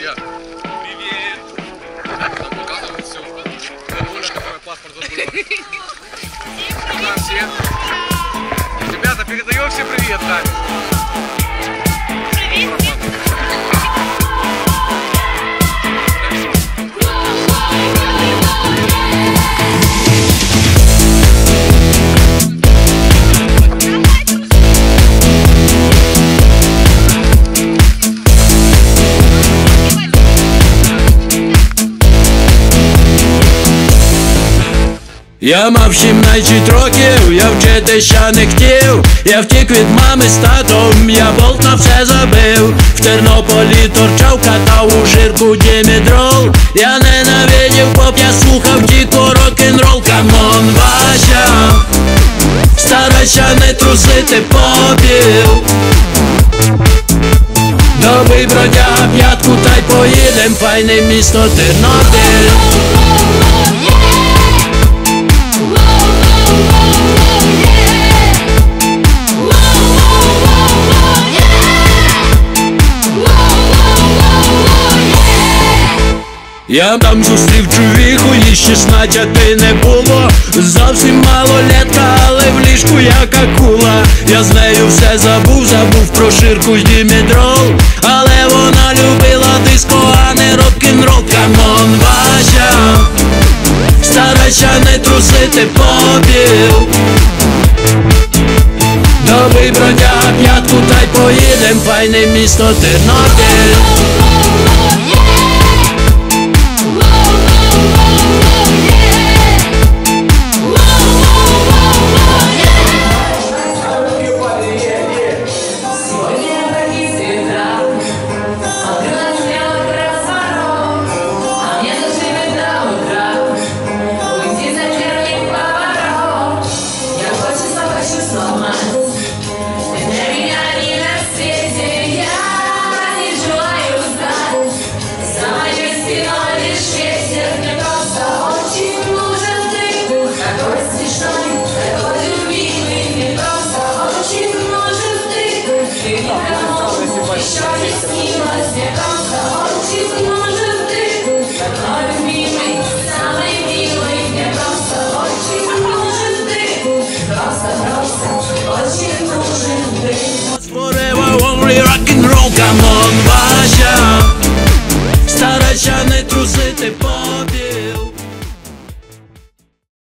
ребят. Привет. Я мав 17 років, я вчитися не хотів, я втік від мами з татом, я болт на все забив. В Тернополі торчав, катав у жирку дімідрол. Я ненавидів поп, я слухав тільки рок-н-рол, камон, Вася, старайся не трусити попів. Добий бродяга п'ятку, та й поїдем, файне місто Тернопіль. Я там зустрів чувіху, їй 16 не було. Зовсім малолетка, але в ліжку як акула. Я з нею все забув, забув про ширку й дімідрол. Але вона любила диско, а не рок-н-рол Камон, Вася. Старайся не трусити попіл. Добий бродяга п'ятку, та поїдем, файне місто Тернопіль Forever only rock and roll, come on, watch